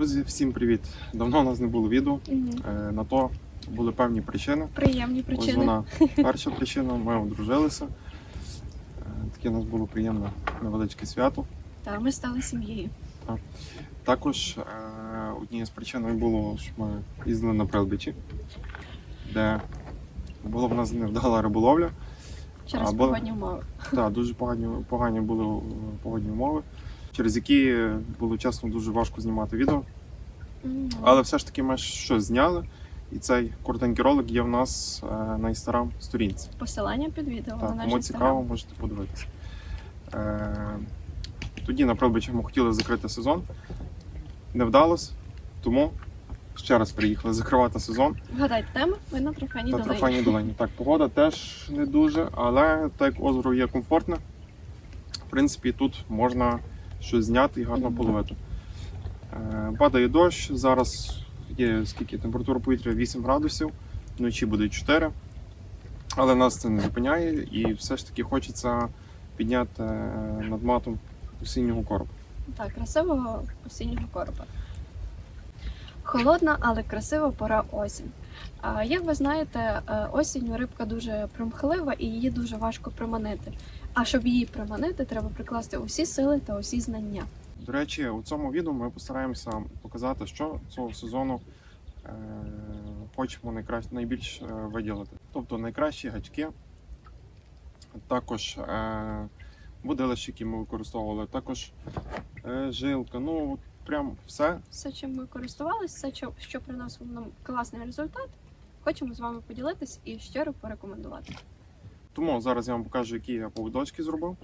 Друзі, всім привіт! Давно у нас не було відео. Е, На то були певні причини. Приємні Ось причини. вона перша причина. Ми одружилися. Е, Таке у нас було приємне невеличке свято. Та ми стали сім'єю. Також е, однією з причин було, що ми їздили на Прилбичі, де була в нас невдала риболовля. Через погодні умови. Так, дуже погані, погані були погодні умови, через які було чесно дуже важко знімати відео. Але все ж таки ми щось зняли. І цей коротенький ролик є в нас е, на інстаграм сторінці. Посилання під відео на наш інстаграм. цікаво, можете подивитися. Е, тоді на Прилбичах ми хотіли закрити сезон. Не вдалося, тому ще раз приїхали закривати сезон Вгадайте тему, ви на трофейній долині. трофейній долині. Так, погода теж не дуже, але так як озеро є комфортне, в принципі, тут можна щось зняти і гарно половити. Е, Падає дощ, зараз є скільки температура повітря 8 градусів, вночі буде 4. Але нас це не зупиняє і все ж таки хочеться підняти е, над матом осіннього коропа. Так, красивого осіннього коропа. Холодна, але красива пора осінь. Як ви знаєте, е, осінню рибка дуже примхлива і її дуже важко приманити. А щоб її приманити, треба прикласти усі сили та усі знання. До речі, у цьому відео ми постараємося показати, що цього сезону е, хочемо найкраще, найбільш е, виділити. Тобто найкращі гачки, також е, будилища, які ми використовували, також е, жилка. Ну, прям все. Все, чим ми користувалися, все, що- що приносило нам класний результат, хочемо з вами поділитись і щиро порекомендувати. Тому зараз я вам покажу, які я поводочки зробив.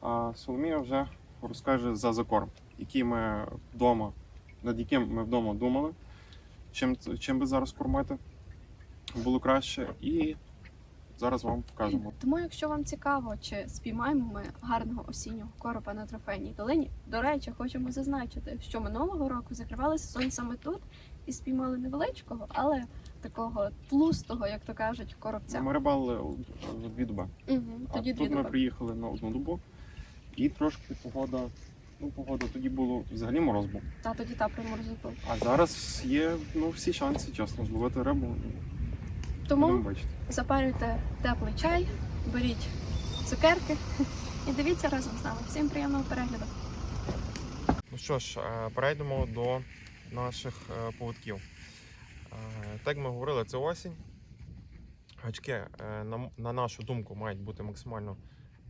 А Соломія вже розкаже за закорм, який ми вдома, над яким ми вдома думали, чим, чим би зараз кормити було краще. І зараз вам покажемо. Тому, якщо вам цікаво, чи спіймаємо ми гарного осіннього коропа на трофейній долині, до речі, хочемо зазначити, що минулого року закривали сезон саме тут і спіймали невеличкого, але такого тлустого, як то кажуть, коробця. Ми рибали за дві доби. Угу, А тоді дві тут ми приїхали на одну добу, і трошки погода. Ну, погода тоді було взагалі мороз був. Та тоді та приморозок був. А зараз є ну, всі шанси, чесно, зловити рибу. Будемо Тому бачити. запарюйте теплий чай, беріть цукерки і дивіться разом з нами. Всім приємного перегляду. Ну що ж, е, перейдемо до наших е, поводків. Е, Так ми говорили, це осінь. Гачки, е, на, нашу думку, мають бути максимально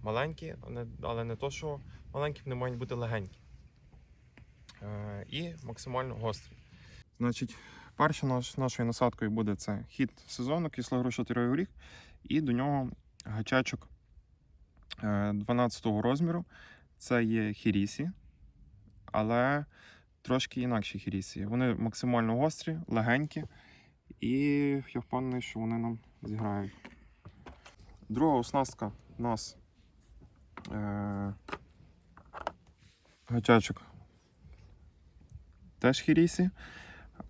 маленькі, але не то, що маленькі, вони мають бути легенькі. Е, І максимально гострі. Значить, першою наш, нашою насадкою буде це хід сезону, кислогрошотирий горіх, і до нього гачачок е, 12 розміру. Це є хірісі але трошки інакші хірісі. Вони максимально гострі, легенькі, і я впевнений, що вони нам зіграють. Друга оснастка у нас е- гачачок теж хірісі,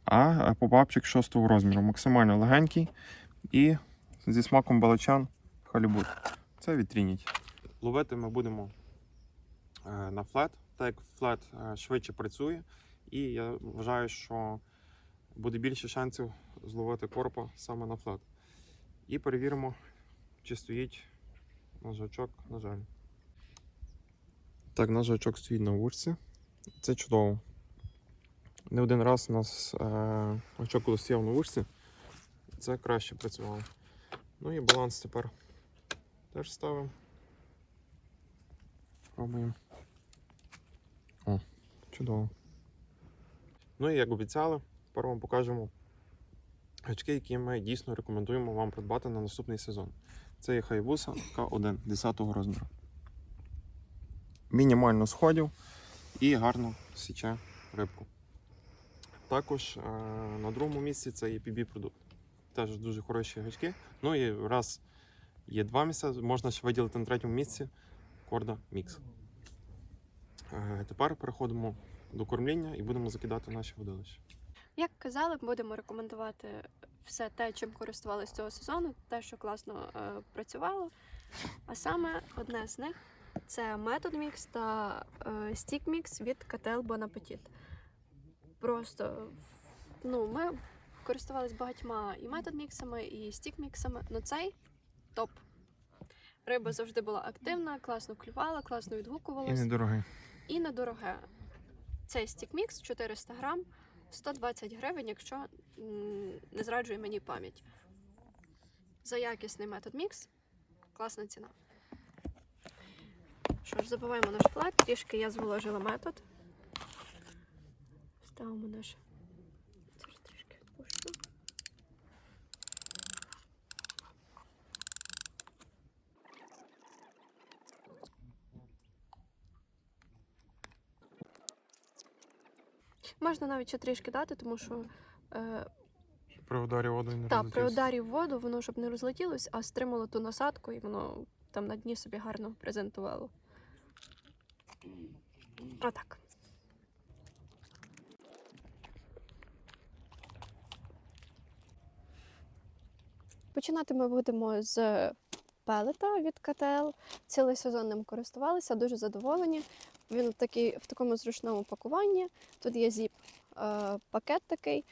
а попапчик 6 розміру. Максимально легенький і зі смаком балачан халібут. Це від Trinity. Ловити ми будемо е, на флет так як флет е, швидше працює, і я вважаю, що буде більше шансів зловити коропа саме на флет. І перевіримо, чи стоїть наш гачок, на жаль. Так, наш стоїть на вушці. Це чудово. Не один раз у нас е, гачок, коли стояв на вушці, це краще працювало. Ну і баланс тепер теж ставимо. Пробуємо. Чудово. Ну і як обіцяли, тепер вам покажемо гачки, які ми дійсно рекомендуємо вам придбати на наступний сезон. Це є Hayabusa К1 10 розміру. Мінімально сходів і гарно січе рибку. Також е, на другому місці це є PB продукт. Теж дуже хороші гачки. Ну і раз є два місця, можна ще виділити на третьому місці Корда Мікс. Е, тепер переходимо до кормління і будемо закидати наші водилища. Як казали, будемо рекомендувати все те, чим користувалися цього сезону, те, що класно е, працювало. А саме одне з них це Method Mix та е, Stick Mix від Bon Appetit. Просто ну, ми користувалися багатьма і Method міксами, і Stick міксами, але цей топ. Риба завжди була активна, класно клювала, класно І недорогий. І недороге. Цей стікмікс 400 грам, 120 гривень, якщо не зраджує мені пам'ять. За якісний метод мікс. Класна ціна. Що ж, забиваємо наш флет, трішки я зволожила метод. Ставимо наш. Зараз трішки відпущу. Можна навіть ще трішки дати, тому що е, При ударі водою не та, при розлетівся. ударі в воду воно щоб не розлетілось, а стримало ту насадку і воно там на дні собі гарно презентувало. Отак. Починати ми будемо з пелета від КТЛ. Цілий сезон ним користувалися, дуже задоволені. Він в, в такому зручному пакуванні. Тут є зіп е, пакет такий.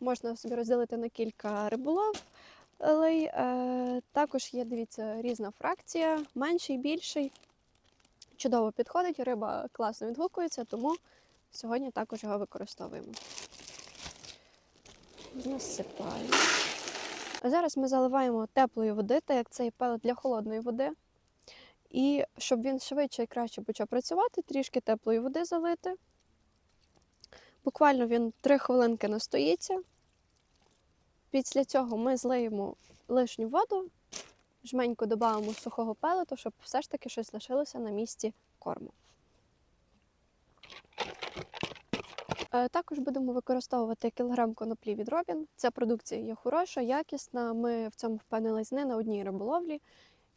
Можна собі розділити на кілька риболов. Е, також є, дивіться, різна фракція, менший, більший. Чудово підходить, риба класно відгукується, тому сьогодні також його використовуємо. Насипаємо. А зараз ми заливаємо теплої води, так як цей пелет для холодної води. І щоб він швидше і краще почав працювати, трішки теплої води залити. Буквально він 3 хвилинки настоїться. Після цього ми злиємо лишню воду, жменько додамо сухого пелету, щоб все ж таки щось лишилося на місці корму. Е, Також будемо використовувати кілограм коноплі від Робін. Ця продукція є хороша, якісна. Ми в цьому впевнились не на одній риболовлі.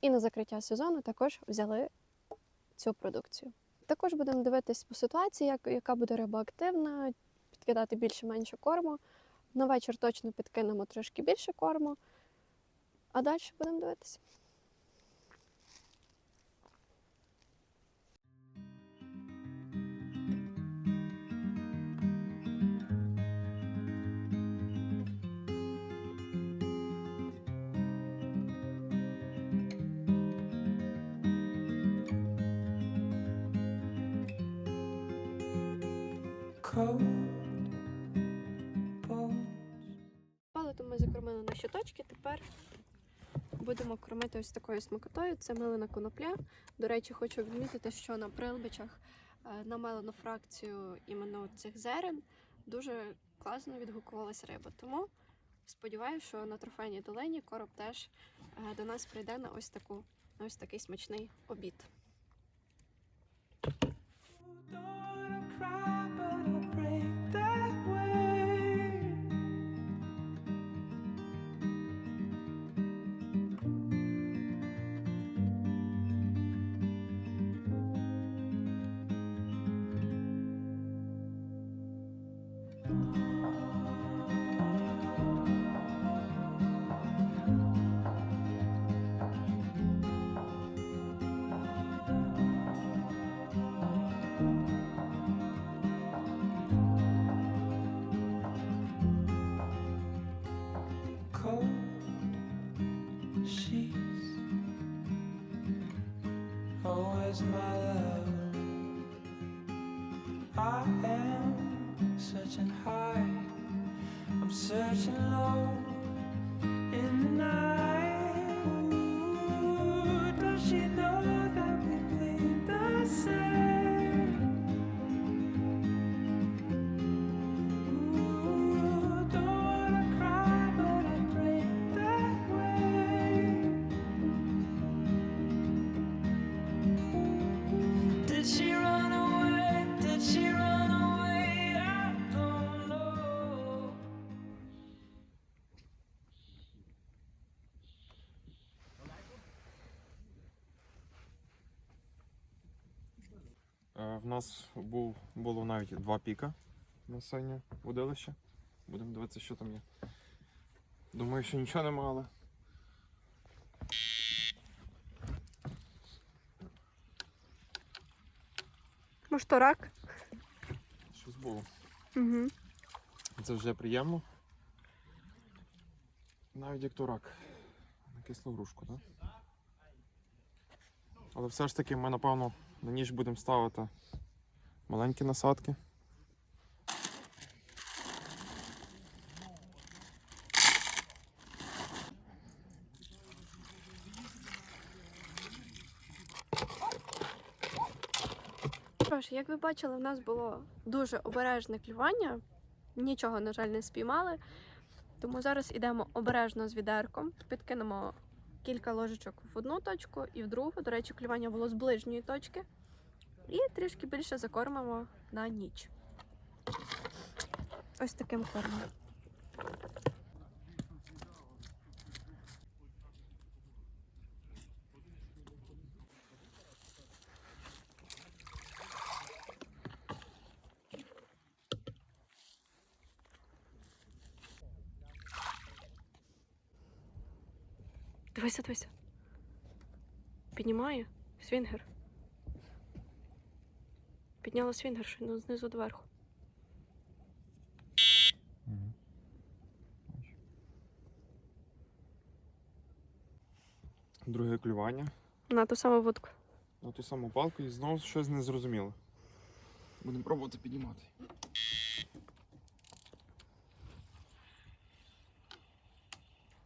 І на закриття сезону також взяли цю продукцію. Також будемо дивитись по ситуації, як, яка буде риба активна, підкидати більше-менше корму. На вечір точно підкинемо трошки більше корму, а далі будемо дивитися. Bones. Ми закормили наші точки. Тепер будемо кормити ось такою смакотою. Це мелена конопля. До речі, хочу відмітити, що на прилбичах е, на мелену фракцію іменно цих зерен дуже класно відгукувалась риба. Тому сподіваюся, що на трофейній долині короб теж е, до нас прийде на ось таку на ось такий смачний обід. she's always oh, my love. I am searching high, I'm searching low in the night. В нас був, було навіть два піка на синє водилище. Будемо дивитися, що там є. Думаю, що нічого нема, але. Може, то рак? Щось було. Угу. Це вже приємно. Навіть як то рак. На кислу грушку, так? Але все ж таки ми, напевно, на ніж будемо ставити маленькі насадки. Тож, як ви бачили, у нас було дуже обережне клювання. Нічого, на жаль, не спіймали. Тому зараз ідемо обережно з відерком, підкинемо кілька ложечок в одну точку і в другу. До речі, клювання було з ближньої точки. І трішки більше закормимо на ніч. Ось таким кормом. Дивися, дивися. Піднімає свінгер. Підняла свінгер щойно знизу доверху. Друге клювання. На ту саму вудку. На ту саму палку і знову щось незрозуміле. Будемо пробувати піднімати.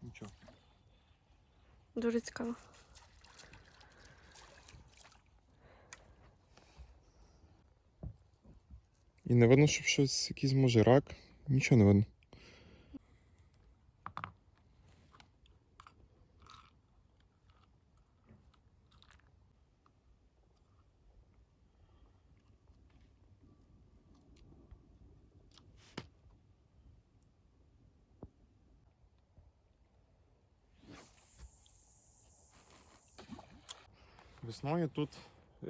Нічого. Дуже цікаво. І не видно, щоб щось якийсь може рак. Нічого не видно. Весною тут е,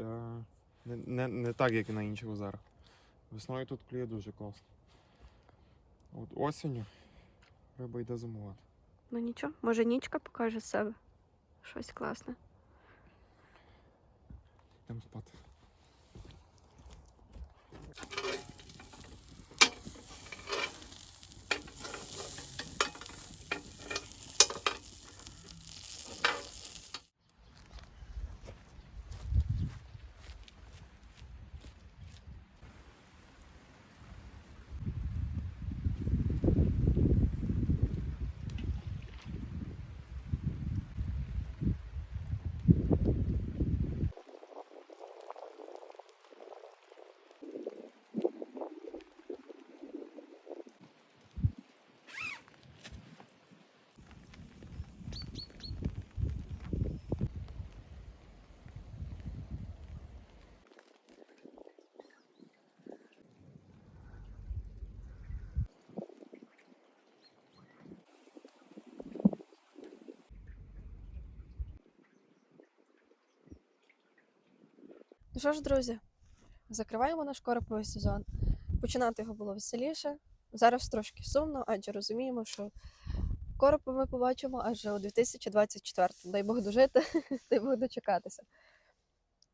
не, не, не так, як і на інших озерах. Весною тут клює дуже класно. От осінню риба йде зимувати. Ну нічого, може нічка покаже себе. Щось класне. Йдемо спати. Ну що ж, друзі, закриваємо наш короповий сезон. Починати його було веселіше. Зараз трошки сумно, адже розуміємо, що коропа ми побачимо аж у 2024 Дай Бог дожити, дай Бог дочекатися.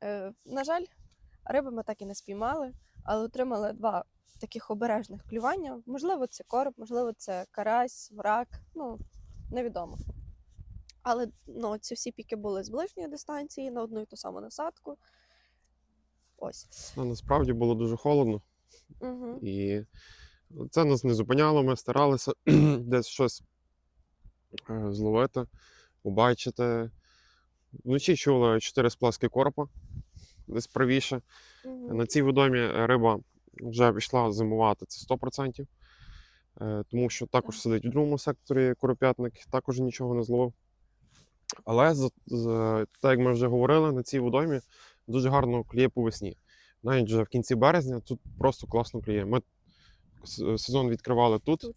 Е, на жаль, риби ми так і не спіймали, але отримали два таких обережних клювання. Можливо, це короб, можливо, це карась, врак, ну, невідомо. Але ну, ці всі піки були з ближньої дистанції на одну і ту саму насадку. Ось. Ну, насправді було дуже холодно, Угу. і це нас не зупиняло. Ми старалися десь щось е, зловити, побачити. Вночі чули чотири сплески коропа, десь правіше. Угу. На цій водомі риба вже пішла зимувати, це 100%. Е, Тому що також сидить у другому секторі коропятник, також нічого не зловив. Але так як ми вже говорили, на цій водомі дуже гарно клює по весні. Навіть вже в кінці березня тут просто класно клює. Ми сезон відкривали тут Тут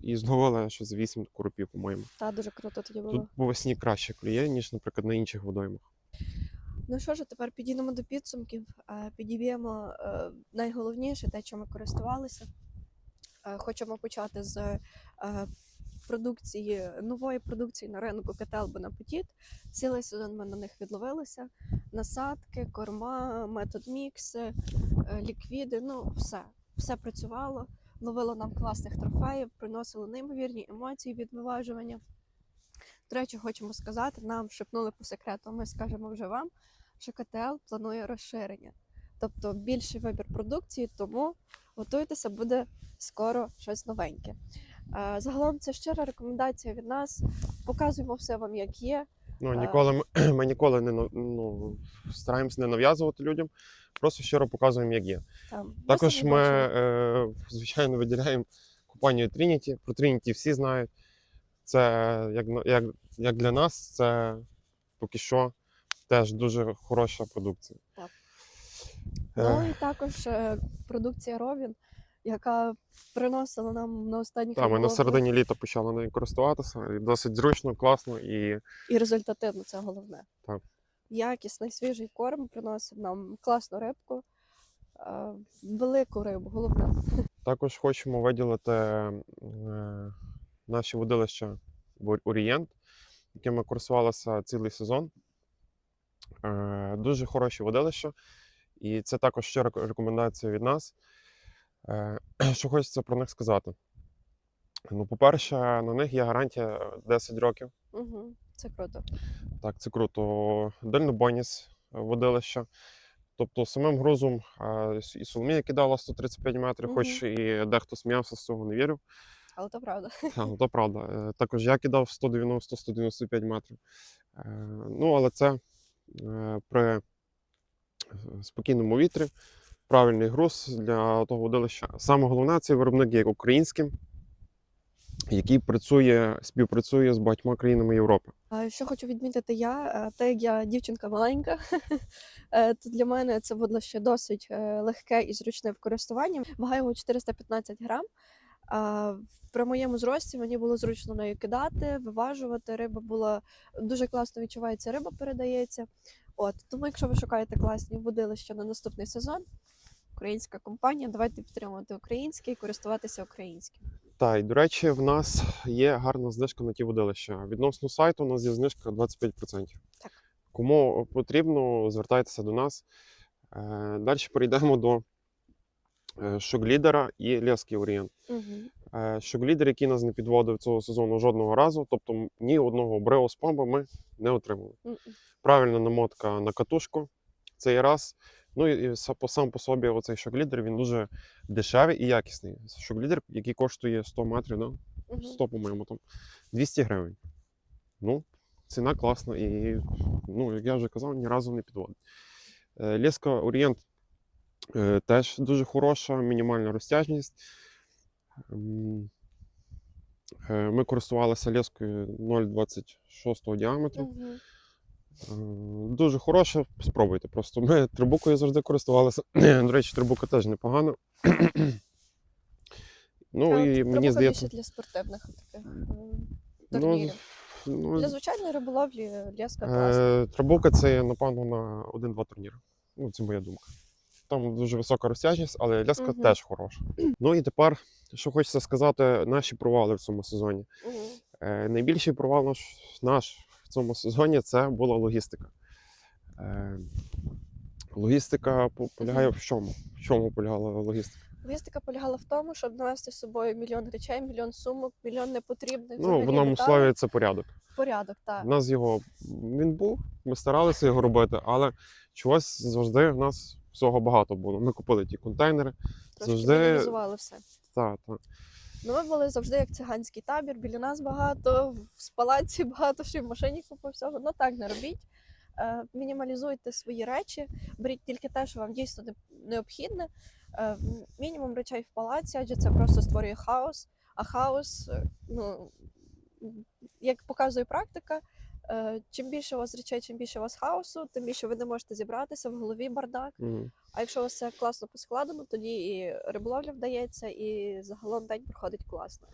і зловили щось 8 коропів, по-моєму. Та дуже круто тоді було. Тут по весні краще клює, ніж, наприклад, на інших водоймах. Ну що ж, тепер підійдемо до підсумків, підіб'ємо е, найголовніше, те, чим ми користувалися. Е, Хочемо почати з е, продукції, нової продукції на ринку КТЛ Бонапетіт. Цілий сезон ми на них відловилися. Насадки, корма, метод мікси, е, ліквіди, ну все. Все працювало, ловило нам класних трофеїв, приносило неймовірні емоції від виважування. До речі, хочемо сказати, нам шепнули по секрету, ми скажемо вже вам, що КТЛ планує розширення. Тобто більший вибір продукції, тому готуйтеся, буде скоро щось новеньке. Е, Загалом це щира рекомендація від нас. Показуємо все вам, як є. Ну, ніколи ми, ми ніколи не ну, стараємося не нав'язувати людям, просто щиро показуємо, як є. Там Також самі ми, е, звичайно, виділяємо компанію Trinity. Про Trinity всі знають. Це як, як, як для нас, це поки що теж дуже хороша продукція. Так. Е, Ну і також е, продукція Ровін, яка приносила нам на останніх та, ми на середині літа почали нею користуватися. І досить зручно, класно і і результативно це головне. Так. Якісний свіжий корм приносив нам класну рибку, е, велику рибу, головне. Також хочемо виділити е, наші водилища в Орієнт, якими користувалися цілий сезон. Е, дуже хороші водилища, і це також щира рекомендація від нас. Е, що хочеться про них сказати? Ну, по-перше, на них є гарантія 10 років. Угу. Це круто. Так, це круто. Дальнобойність водилища. Тобто самим грузом е, і Соломія кидала 135 метрів, Мгм. хоч і дехто сміявся з цього, не вірив. Але то правда. Та, ну, то правда. Е, Також я кидав 190-195 метрів. Е, Ну, але це е, при е, спокійному вітрі, правильний груз для того водилища. Саме головне, цей виробник є українським, який працює, співпрацює з багатьма країнами Європи. Що хочу відмітити я, те, як я дівчинка маленька, е, то для мене це водилище досить е, легке і зручне в користуванні. Вага його 415 грам. А При моєму зрості мені було зручно нею кидати, виважувати. Риба була дуже класно відчувається, риба передається. От тому, якщо ви шукаєте класні водилища на наступний сезон, українська компанія, давайте підтримувати українське і користуватися українським. Та й до речі, в нас є гарна знижка на ті водилища. Відносно сайту у нас є знижка 25%. Так. Кому потрібно, звертайтеся до нас. Далі перейдемо до е, шоглідера і лески Орієнт. Угу. Е, Шоглідер, який нас не підводив цього сезону жодного разу, тобто ні одного брео спамба ми не отримали. Правильна намотка на катушку цей раз. Ну і сам по собі оцей шоглідер він дуже дешевий і якісний. Шоглідер, який коштує 100 метрів, да? 100, по-моєму, там 200 гривень. Ну, ціна класна і, ну, як я вже казав, ні разу не підводить. Е, Леска Орієнт е, теж дуже хороша, мінімальна розтяжність. Е, Ми користувалися лескою 0,26 діаметру. Угу. Дуже хороше, спробуйте. Просто ми трибукою завжди користувалися. До речі, трибука теж непогано. Ну і мені здається. більше для спортивних таких Ну, турнірів. ну, Для звичайної риболовлі леска класна. Е, Трабука це напевно, на один-два турніри. Ну, це моя думка. Там дуже висока розтяжність, але ляска Мгм. теж хороша. Ну і тепер, що хочеться сказати, наші провали в цьому сезоні. Е, найбільший провал наш, наш цьому сезоні це була логістика. Е, логістика полягає в чому? В чому полягала логістика? Логістика полягала в тому, щоб навести з собою мільйон речей, мільйон сумок, мільйон непотрібних Ну, в одному слові це порядок. порядок. Так. У нас його він був, ми старалися його робити, але чогось завжди в нас всього багато було. Ми купили ті контейнери. Трошки Завжди- все. Та, та. Ну, ми були завжди як циганський табір, біля нас багато, в палаці багато, ще в машині купа всього. Ну так не робіть. Е, мінімалізуйте свої речі, беріть тільки те, що вам дійсно необхідне. Е, мінімум речей в палаці, адже це просто створює хаос. А хаос, е, ну як показує практика, чим більше у вас речей, чим більше у вас хаосу, тим більше ви не можете зібратися в голові бардак. Мгм. А якщо у вас все класно поскладено, тоді і риболовля вдається, і загалом день проходить класно.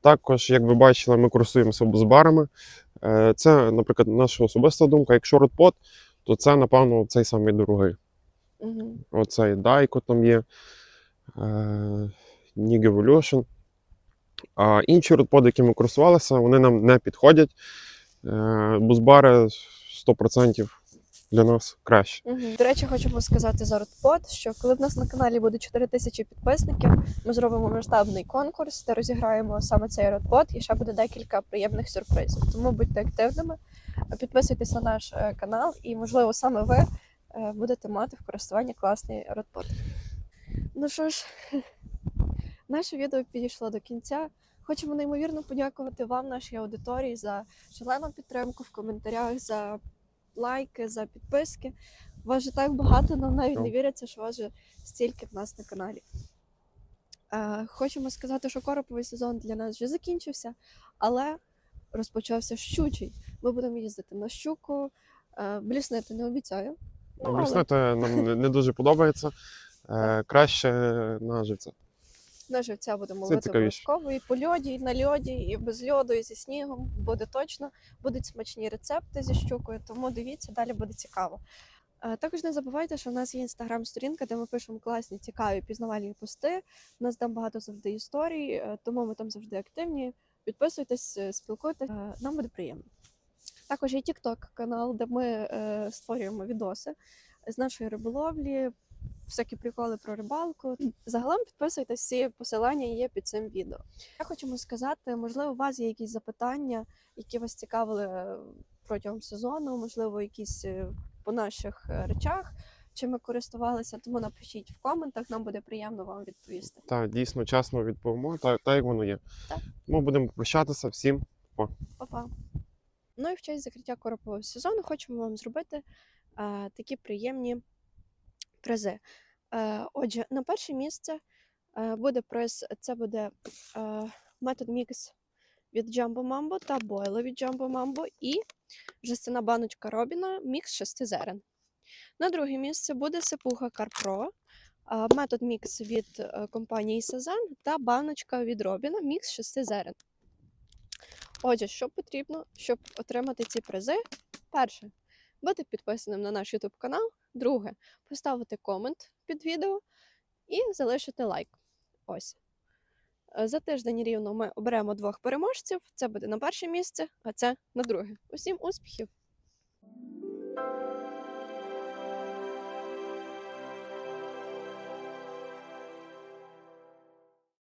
Також, як ви бачили, ми користуємося бузбарами. Е, Це, наприклад, наша особиста думка. Якщо родпот, то це, напевно, цей самий дорогий. Угу. Оцей Дайко там є, е, Nig Evolution. А інші родподи, які ми користувалися, вони нам не підходять. Е, Бузбари 100% для нас краще. Угу. До речі, хочемо сказати за Ротпот, що коли в нас на каналі буде 4 тисячі підписників, ми зробимо масштабний конкурс, де розіграємо саме цей Ротпот, і ще буде декілька приємних сюрпризів. Тому будьте активними, підписуйтесь на наш е, канал, і можливо саме ви е, будете мати в користуванні класний Ротпот. Ну що ж, наше відео підійшло до кінця. Хочемо неймовірно подякувати вам, нашій аудиторії, за шалену підтримку в коментарях, за лайки, за підписки. Вас же так багато, нам навіть не Так. віриться, що вас же стільки в нас на каналі. Е, хочемо сказати, що короповий сезон для нас вже закінчився, але розпочався щучий. Ми будемо їздити на щуку, е, бліснити не обіцяю. Ну, але Бліснити нам не- не дуже подобається. Е, Краще на живця. На живця будемо ловити обов'язково і по льоді, і на льоді, і без льоду, і зі снігом. Буде точно. Будуть смачні рецепти зі щукою, тому дивіться, далі буде цікаво. Е, Також не забувайте, що в нас є інстаграм-сторінка, де ми пишемо класні, цікаві пізнавальні пости. У нас там багато завжди історій, е, тому ми там завжди активні. Підписуйтесь, е, спілкуйтесь, нам буде приємно. Також є TikTok канал, де ми створюємо відоси з нашої риболовлі, всякі приколи про рибалку. Загалом підписуйтесь, всі посилання є під цим відео. Я хочемо сказати, можливо, у вас є якісь запитання, які вас цікавили е, протягом сезону, можливо, якісь е, по наших е, речах, чим ми користувалися, тому напишіть в коментах, нам буде приємно вам відповісти. Та дійсно чесно відповімо, так, так як воно є. Так. Ми будемо прощатися всім. Па-па. Ну і в честь закриття коропового сезону хочемо вам зробити е, такі приємні призи. Е, отже, на перше місце е, буде приз, це буде е, метод мікс від Jumbo Mambo та бойло від Jumbo Mambo і жестяна баночка Робіна мікс шести зерен. На друге місце буде сипуха е, метод мікс від компанії Сезан та баночка від Робіна мікс шести зерен. Отже, що потрібно, щоб отримати ці призи? Перше, бути підписаним на наш YouTube канал. Друге, поставити комент під відео і залишити лайк. Ось. Е, За тиждень рівно ми оберемо двох переможців. Це буде на перше місце, а це на друге. Усім успіхів!